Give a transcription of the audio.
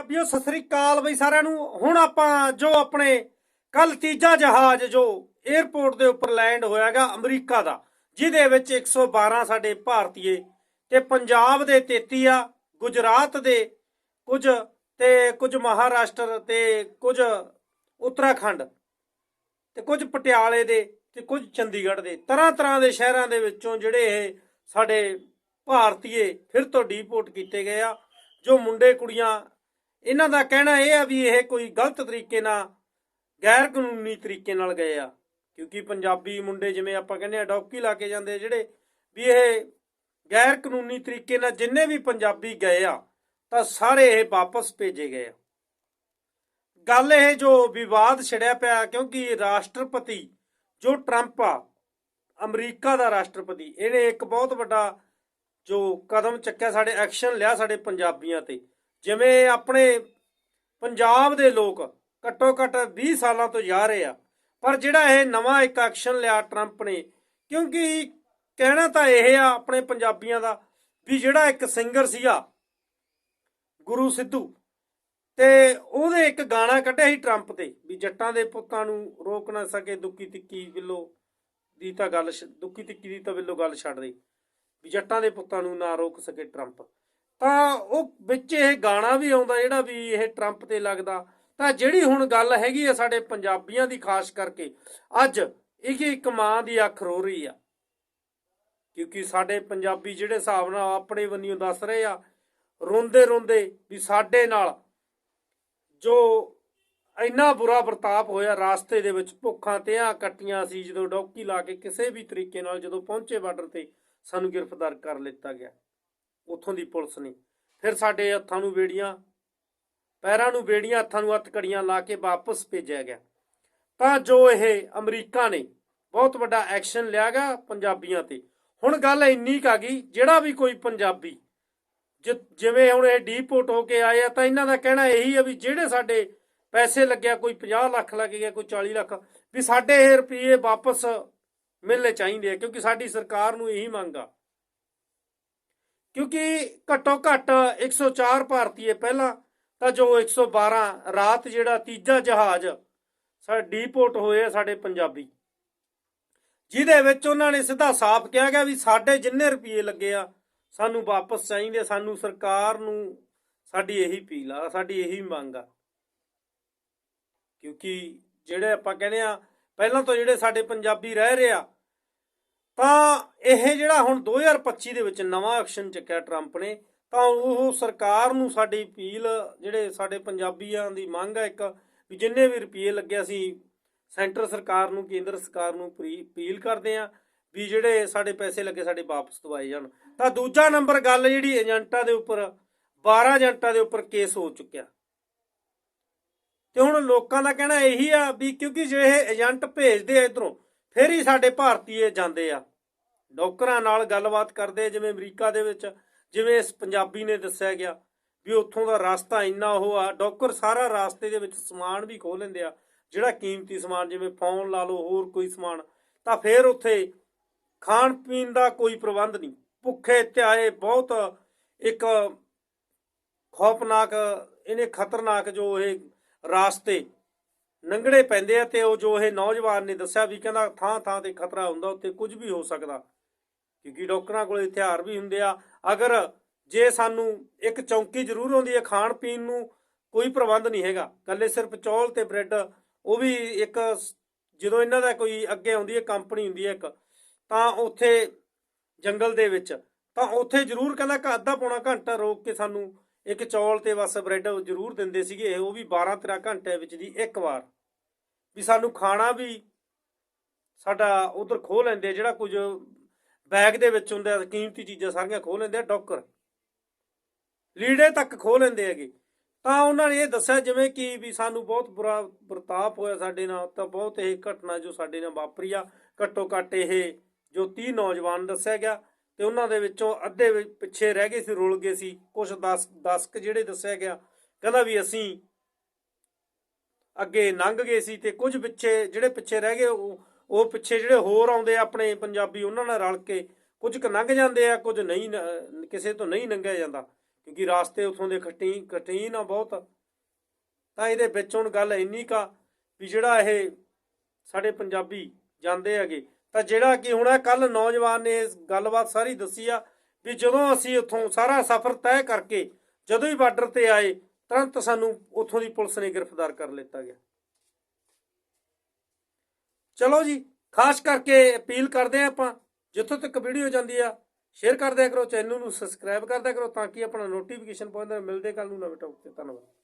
ਪੰਜਾਬੀਓ ਸਤਿ ਸ੍ਰੀ ਅਕਾਲ ਬਈ ਸਾਰਿਆਂ ਨੂੰ। ਹੁਣ ਆਪਾਂ ਜੋ ਆਪਣੇ ਕੱਲ ਤੀਜਾ ਜਹਾਜ਼ ਜੋ 에ਅਰਪੋਰਟ ਦੇ ਉੱਪਰ ਲੈਂਡ ਹੋਇਆਗਾ ਅਮਰੀਕਾ ਦਾ, ਜਿਹਦੇ ਵਿੱਚ 112 ਸਾਡੇ ਭਾਰਤੀਏ ਤੇ ਪੰਜਾਬ ਦੇ 33 ਆ, ਗੁਜਰਾਤ ਦੇ ਕੁਝ ਤੇ ਕੁਝ ਮਹਾਰਾਸ਼ਟਰ ਤੇ ਕੁਝ ਉੱਤਰਾਖੰਡ ਤੇ ਕੁਝ ਪਟਿਆਲੇ ਦੇ ਤੇ ਕੁਝ ਚੰਡੀਗੜ੍ਹ ਦੇ। ਤਰ੍ਹਾਂ ਤਰ੍ਹਾਂ ਦੇ ਸ਼ਹਿਰਾਂ ਦੇ ਵਿੱਚੋਂ ਜਿਹੜੇ ਇਹ ਸਾਡੇ ਭਾਰਤੀਏ ਫਿਰ ਤੋਂ ਡੀਪੋਰਟ ਕੀਤੇ ਗਏ ਆ, ਜੋ ਮੁੰਡੇ ਕੁੜੀਆਂ ਇਹਨਾਂ ਦਾ ਕਹਿਣਾ ਇਹ ਆ ਵੀ ਇਹ ਕੋਈ ਗਲਤ ਤਰੀਕੇ ਨਾਲ, ਗੈਰ ਕਾਨੂੰਨੀ ਤਰੀਕੇ ਨਾਲ ਗਏ ਆ। ਕਿਉਂਕਿ ਪੰਜਾਬੀ ਮੁੰਡੇ ਜਿਵੇਂ ਆਪਾਂ ਕਹਿੰਦੇ ਆ ਡੌਕੀ ਲਾ ਕੇ ਜਾਂਦੇ ਜਿਹੜੇ, ਵੀ ਇਹ ਗੈਰ ਕਾਨੂੰਨੀ ਤਰੀਕੇ ਨਾਲ ਜਿੰਨੇ ਵੀ ਪੰਜਾਬੀ ਗਏ ਆ, ਤਾਂ ਸਾਰੇ ਇਹ ਵਾਪਸ ਭੇਜੇ ਗਏ ਆ। ਗੱਲ ਇਹ ਜੋ ਵਿਵਾਦ ਛਿੜਿਆ ਪਿਆ, ਕਿਉਂਕਿ ਰਾਸ਼ਟਰਪਤੀ ਜੋ ਟਰੰਪ ਆ, ਅਮਰੀਕਾ ਦਾ ਰਾਸ਼ਟਰਪਤੀ, ਇਹਨੇ ਇੱਕ ਬਹੁਤ ਵੱਡਾ ਜੋ ਕਦਮ ਚੱਕਿਆ, ਸਾਡੇ ਐਕਸ਼ਨ ਲਿਆ ਸਾਡੇ ਪੰਜਾਬੀਆਂ ਤੇ। ਜਿਵੇਂ ਆਪਣੇ ਪੰਜਾਬ ਦੇ ਲੋਕ ਘੱਟੋ ਘੱਟ 20 ਸਾਲਾਂ ਤੋਂ ਜਾ ਰਹੇ ਆ, ਪਰ ਜਿਹੜਾ ਇਹ ਨਵਾਂ ਇੱਕ ਐਕਸ਼ਨ ਲਿਆ ਟਰੰਪ ਨੇ, ਕਿਉਂਕਿ ਕਹਿਣਾ ਤਾਂ ਇਹ ਆ ਆਪਣੇ ਪੰਜਾਬੀਆਂ ਦਾ ਵੀ ਜਿਹੜਾ ਇੱਕ ਸਿੰਗਰ ਸੀਗਾ, ਗੁਰੂ ਸਿੱਧੂ, ਤੇ ਉਹਦੇ ਇੱਕ ਗਾਣਾ ਕੱਢਿਆ ਸੀ ਟਰੰਪ ਤੇ, ਵੀ ਜੱਟਾਂ ਦੇ ਪੁੱਤਾਂ ਨੂੰ ਰੋਕ ਨਾ ਸਕੇ ਦੁੱਕੀ ਤਿੱਕੀ ਵਿੱਲੋ ਦੀ ਤਾਂ ਗੱਲ ਛ- ਦੁੱਕੀ ਤਿੱਕੀ ਦੀ ਤਾਂ ਵਿੱਲੋ ਗੱਲ ਛੱਡ ਦੇ, ਵੀ ਜੱਟਾਂ ਦੇ ਪੁੱਤਾਂ ਨੂੰ ਨਾ ਰੋਕ ਸਕੇ ਟਰੰਪ। ਤਾਂ ਉਹ ਵਿੱਚ ਇਹ ਗਾਣਾ ਵੀ ਆਉਂਦਾ ਜਿਹੜਾ ਵੀ ਇਹ ਟਰੰਪ ਤੇ ਲੱਗਦਾ। ਤਾਂ ਜਿਹੜੀ ਹੁਣ ਗੱਲ ਹੈਗੀ ਆ ਸਾਡੇ ਪੰਜਾਬੀਆਂ ਦੀ ਖਾਸ ਕਰਕੇ, ਅੱਜ ਇੱਕ ਇੱਕ ਮਾਂ ਦੀ ਅੱਖ ਰੋ ਰਹੀ ਆ। ਕਿਉਂਕਿ ਸਾਡੇ ਪੰਜਾਬੀ ਜਿਹੜੇ ਹਿਸਾਬ ਨਾਲ ਆਪਣੇ ਬੰਨਿਓ ਦੱਸ ਰਹੇ ਆ, ਰੋਂਦੇ ਰੋਂਦੇ ਵੀ ਸਾਡੇ ਨਾਲ ਜੋ ਇੰਨਾ ਬੁਰਾ ਵਰਤਾਪ ਹੋਇਆ ਰਾਸਤੇ ਦੇ ਵਿੱਚ, ਭੁੱਖਾਂ ਤੇ ਕੱਟੀਆਂ ਸੀ ਜਦੋਂ ਡੌਕੀ ਲਾ ਕੇ ਕਿਸੇ ਵੀ ਤਰੀਕੇ ਨਾਲ ਜਦੋਂ ਪਹੁੰਚੇ ਬਾਰਡਰ ਤੇ ਸਾਨੂੰ ਗ੍ਰਿਫਤਾਰ ਕਰ ਲਿੱਤਾ ਗਿਆ। ਉੱਥੋਂ ਦੀ ਪੁਲਿਸ ਨੇ। ਫਿਰ ਸਾਡੇ ਹੱਥਾਂ ਨੂੰ ਬੇੜੀਆਂ ਪੈਰਾਂ ਨੂੰ ਬੇੜੀਆਂ ਹੱਥਾਂ ਨੂੰ ਹੱਥਕੜੀਆਂ ਲਾ ਕੇ ਵਾਪਸ ਭੇਜਿਆ ਗਿਆ। ਤਾਂ ਜੋ ਇਹ ਅਮਰੀਕਾ ਨੇ ਬਹੁਤ ਵੱਡਾ ਐਕਸ਼ਨ ਲਿਆਗਾ ਪੰਜਾਬੀਆਂ ਤੇ। ਹੁਣ ਗੱਲ ਇੰਨੀ ਕੁ ਆ ਗਈ, ਜਿਹੜਾ ਵੀ ਕੋਈ ਪੰਜਾਬੀ, ਜਿ- ਜਿਵੇਂ ਹੁਣ ਇਹ ਡੀਪੋਰਟ ਹੋ ਕੇ ਆਏ ਆ, ਤਾਂ ਇਹਨਾਂ ਦਾ ਕਹਿਣਾ ਇਹੀ ਆ ਵੀ ਜਿਹੜੇ ਸਾਡੇ ਪੈਸੇ ਲੱਗਿਆ, ਕੋਈ 50 ਲੱਖ ਲੱਗ ਗਿਆ, ਕੋਈ 40 ਲੱਖ, ਵੀ ਸਾਡੇ ਇਹ ਰੁਪਏ ਵਾਪਸ ਮਿਲਣੇ ਚਾਹੀਦੇ ਆ, ਕਿਉਂਕਿ ਸਾਡੀ ਸਰਕਾਰ ਨੂੰ ਇਹੀ ਮੰਗ ਆ। ਕਿਉਂਕਿ ਘੱਟੋ ਘੱਟ 104 ਭਾਰਤੀਏ ਪਹਿਲਾਂ, ਤਾਂ ਜੋ 112 ਰਾਤ ਜਿਹੜਾ ਤੀਜਾ ਜਹਾਜ਼ ਸਾ, ਡੀਪੋਰਟ ਹੋਏ ਆ ਸਾਡੇ ਪੰਜਾਬੀ। ਜਿਹਦੇ ਵਿੱਚ ਉਹਨਾਂ ਨੇ ਸਿੱਧਾ ਸਾਫ਼ ਕਿਹਾ ਗਿਆ ਵੀ ਸਾਡੇ ਜਿੰਨੇ ਰੁਪਏ ਲੱਗੇ ਆ, ਸਾਨੂੰ ਵਾਪਸ ਚਾਹੀਦੇ, ਸਾਨੂੰ ਸਰਕਾਰ ਨੂੰ ਸਾਡੀ ਇਹੀ ਅਪੀਲ ਆ, ਸਾਡੀ ਇਹੀ ਮੰਗ ਆ। ਕਿਉਂਕਿ ਜਿਹੜੇ ਆਪਾਂ ਕਹਿੰਦੇ ਆ, ਪਹਿਲਾਂ ਤੋਂ ਜਿਹੜੇ ਸਾਡੇ ਪੰਜਾਬੀ ਰਹਿ ਰਹੇ ਆ ਤਾਂ ਇਹ ਜਿਹੜਾ ਹੁਣ 2025 ਦੇ ਵਿੱਚ ਨਵਾਂ ਐਕਸ਼ਨ ਚੱਕਿਆ ਟਰੰਪ ਨੇ, ਤਾਂ ਉਹ ਸਰਕਾਰ ਨੂੰ ਸਾਡੀ ਅਪੀਲ, ਜਿਹੜੇ ਸਾਡੇ ਪੰਜਾਬੀਆਂ ਦੀ ਮੰਗ ਆ ਇੱਕ, ਵੀ ਜਿੰਨੇ ਵੀ ਰੁਪਏ ਲੱਗਿਆ ਸੀ, ਸੈਂਟਰ ਸਰਕਾਰ ਨੂੰ, ਕੇਂਦਰ ਸਰਕਾਰ ਨੂੰ ਅਪੀ- ਅਪੀਲ ਕਰਦੇ ਆ, ਵੀ ਜਿਹੜੇ ਸਾਡੇ ਪੈਸੇ ਲੱਗੇ ਸਾਡੇ ਵਾਪਸ ਦਵਾਏ ਜਾਣ। ਤਾਂ ਦੂਜਾ ਨੰਬਰ ਗੱਲ ਜਿਹੜੀ ਏਜੰਟਾਂ ਦੇ ਉੱਪਰ 12 ਏਜੰਟਾਂ ਦੇ ਉੱਪਰ ਕੇਸ ਹੋ ਚੁੱਕਿਆ। ਤੇ ਹੁਣ ਲੋਕਾਂ ਦਾ ਕਹਿਣਾ ਇਹੀ ਆ ਵੀ ਕਿਉਂਕਿ ਜਿਹੜੇ ਏਜੰਟ ਭੇਜਦੇ ਆ ਇਧਰੋਂ ਫਿਰ ਹੀ ਸਾਡੇ ਭਾਰਤੀਏ ਜਾਂਦੇ ਆ। ਡੋਕਰਾਂ ਨਾਲ ਗੱਲਬਾਤ ਕਰਦੇ ਜਿਵੇਂ ਅਮਰੀਕਾ ਦੇ ਵਿੱਚ, ਜਿਵੇਂ ਇਸ ਪੰਜਾਬੀ ਨੇ ਦੱਸਿਆ ਗਿਆ ਵੀ ਉੱਥੋਂ ਦਾ ਰਸਤਾ ਇੰਨਾ ਉਹ ਆ ਡੋਕਰ ਸਾਰਾ ਰਾਸਤੇ ਦੇ ਵਿੱਚ ਸਮਾਨ ਵੀ ਖੋਹ ਲੈਂਦੇ ਆ। ਜਿਹੜਾ ਕੀਮਤੀ ਸਮਾਨ, ਜਿਵੇਂ ਫੋਨ ਲਾ ਲਓ, ਹੋਰ ਕੋਈ ਸਮਾਨ, ਤਾਂ ਫਿਰ ਉੱਥੇ ਖਾਣ ਪੀਣ ਦਾ ਕੋਈ ਪ੍ਰਬੰਧ ਨਹੀਂ। ਭੁੱਖੇ, ਧਿਆਏ, ਬਹੁਤ ਇੱਕ ਖੌਫਨਾਕ, ਇਹਨੇ ਖਤਰਨਾਕ ਜੋ ਇਹ ਰਾਸਤੇ ਨੰਗੜੇ ਪੈਂਦੇ ਆ ਤੇ ਉਹ ਜੋ ਇਹ ਨੌਜਵਾਨ ਨੇ ਦੱਸਿਆ ਵੀ ਕਹਿੰਦਾ ਥਾਂ ਥਾਂ ਤੇ ਖਤਰਾ ਹੁੰਦਾ ਉੱਤੇ ਕੁਝ ਵੀ ਹੋ ਸਕਦਾ। ਕਿਉਂਕਿ ਡਾਕਟਰਾਂ ਕੋਲ ਹਥਿਆਰ ਵੀ ਹੁੰਦੇ ਆ। ਅਗਰ ਜੇ ਸਾਨੂੰ ਇੱਕ ਚੌਂਕੀ ਜ਼ਰੂਰ ਹੁੰਦੀ ਹੈ ਖਾਣ ਪੀਣ ਨੂੰ, ਕੋਈ ਪ੍ਰਬੰਧ ਨਹੀਂ ਹੈਗਾ। ਕੱਲੇ ਸਿਰਫ ਚੌਲ ਤੇ ਬ੍ਰੈਡ, ਉਹ ਵੀ ਇੱਕ ਜਦੋਂ ਇਹਨਾਂ ਦਾ ਕੋਈ ਅੱਗੇ ਆਉਂਦੀ ਹੈ, ਕੰਪਨੀ ਹੁੰਦੀ ਹੈ ਇੱਕ, ਤਾਂ ਉੱਥੇ ਜੰਗਲ ਦੇ ਵਿੱਚ, ਤਾਂ ਉੱਥੇ ਜ਼ਰੂਰ ਕਹਿੰਦਾ ਕਿ ਅੱਧਾ ਪੌਣਾ ਘੰਟਾ ਰੋਕ ਕੇ ਸਾਨੂੰ ਇੱਕ ਚੌਲ ਤੇ ਬਸ ਬ੍ਰੈਡ ਜ਼ਰੂਰ ਦਿੰਦੇ ਸੀਗੇ ਉਹ ਵੀ 12 13 ਘੰਟੇ ਵਿੱਚ ਦੀ ਇੱਕ ਵਾਰ। ਵੀ ਸਾਨੂੰ ਖਾਣਾ ਵੀ ਸਾਡਾ ਉਧਰ ਖੋਹ ਲੈਂਦੇ ਜਿਹੜਾ ਕੁਝ ਬੈਗ ਦੇ ਵਿੱਚ ਹੁੰਦਾ, ਕੀਮਤੀ ਚੀਜ਼ਾਂ ਸਾਰੀਆਂ ਖੋਹ ਲੈਂਦੇ ਆ, ਡੌਕਰ। ਲੀੜੇ ਤੱਕ ਖੋਹ ਲੈਂਦੇ ਹੈਗੇ। ਤਾਂ ਉਹਨਾਂ ਨੇ ਇਹ ਦੱਸਿਆ ਜਿਵੇਂ ਕਿ ਵੀ ਸਾਨੂੰ ਬਹੁਤ ਬੁਰਾ ਵਰਤਾਪ ਹੋਇਆ ਸਾਡੇ ਨਾਲ, ਤਾਂ ਬਹੁਤ ਇਹ ਘਟਨਾ ਜੋ ਸਾਡੇ ਨਾਲ ਵਾਪਰੀ ਆ, ਘੱਟੋ ਘੱਟ ਇਹ ਜੋ 30 ਨੌਜਵਾਨ ਦੱਸਿਆ ਗਿਆ ਤੇ ਉਹਨਾਂ ਦੇ ਵਿੱਚੋਂ ਅੱਧੇ ਪਿੱਛੇ ਰਹਿ ਗਏ ਸੀ, ਰੁਲ ਗਏ ਸੀ। ਕੁਝ 10 10 ਕ ਜਿਹੜੇ ਦੱਸਿਆ ਗਿਆ, ਕਹਿੰਦਾ ਵੀ ਅਸੀਂ ਅੱਗੇ ਲੰਘ ਗਏ ਸੀ ਤੇ ਕੁਝ ਪਿੱਛੇ ਜਿਹੜੇ ਪਿੱਛੇ ਰਹਿ ਗਏ, ਉਹ ਪਿੱਛੇ ਜਿਹੜੇ ਹੋਰ ਆਉਂਦੇ ਆਪਣੇ ਪੰਜਾਬੀ ਉਹਨਾਂ ਨਾਲ ਰਲ ਕੇ ਕੁਝ ਕ ਲੰਘ ਜਾਂਦੇ ਆ, ਕੁਝ ਨਹੀਂ ਕਿਸੇ ਤੋਂ ਨਹੀਂ ਲੰਘਿਆ ਜਾਂਦਾ, ਕਿਉਂਕਿ ਰਾਸਤੇ ਉਥੋਂ ਦੇ ਖੱਟੀ, ਕਠਿਨ ਆ ਬਹੁਤ। ਤਾਂ ਇਹਦੇ ਵਿੱਚ ਹੁਣ ਗੱਲ ਇੰਨੀ ਕਾ ਵੀ ਜਿਹੜਾ ਇਹ ਸਾਡੇ ਪੰਜਾਬੀ ਜਾਂਦੇ ਹੈਗੇ ਤਾਂ ਜਿਹੜਾ ਕਿ ਹੁਣ ਕੱਲ ਨੌਜਵਾਨ ਨੇ ਇਸ ਗੱਲਬਾਤ ਸਾਰੀ ਦੱਸੀ ਆ ਵੀ ਜਦੋਂ ਅਸੀਂ ਉੱਥੋਂ ਸਾਰਾ ਸਫ਼ਰ ਤੈਅ ਕਰਕੇ ਜਦੋਂ ਹੀ ਬਾਰਡਰ ਤੇ ਆਏ, ਤੁਰੰਤ ਸਾਨੂੰ ਉੱਥੋਂ ਦੀ ਪੁਲਿਸ ਨੇ ਗ੍ਰਿਫਤਾਰ ਕਰ ਲਿੱਤਾ ਗਿਆ। ਚਲੋ ਜੀ, ਖਾਸ ਕਰਕੇ ਅਪੀਲ ਕਰਦੇ ਆ ਆਪਾਂ, ਜਿੱਥੋਂ ਤੱਕ ਵੀਡੀਓ ਜਾਂਦੀ ਆ, ਸ਼ੇਅਰ ਕਰਦੇ ਕਰੋ, ਚੈਨਲ ਨੂੰ ਸਬਸਕ੍ਰਾਈਬ ਕਰ ਕਰੋ ਤਾਂ ਕਿ ਆਪਣਾ ਨੋਟੀਫਿਕੇਸ਼ਨ ਪਹੁੰਚਦਾ ਮਿਲਦੇ ਕੱਲ ਨੂੰ ਨਵੇਂ ਟੌਪਿਕ ਤੇ। ਧੰਨਵਾਦ।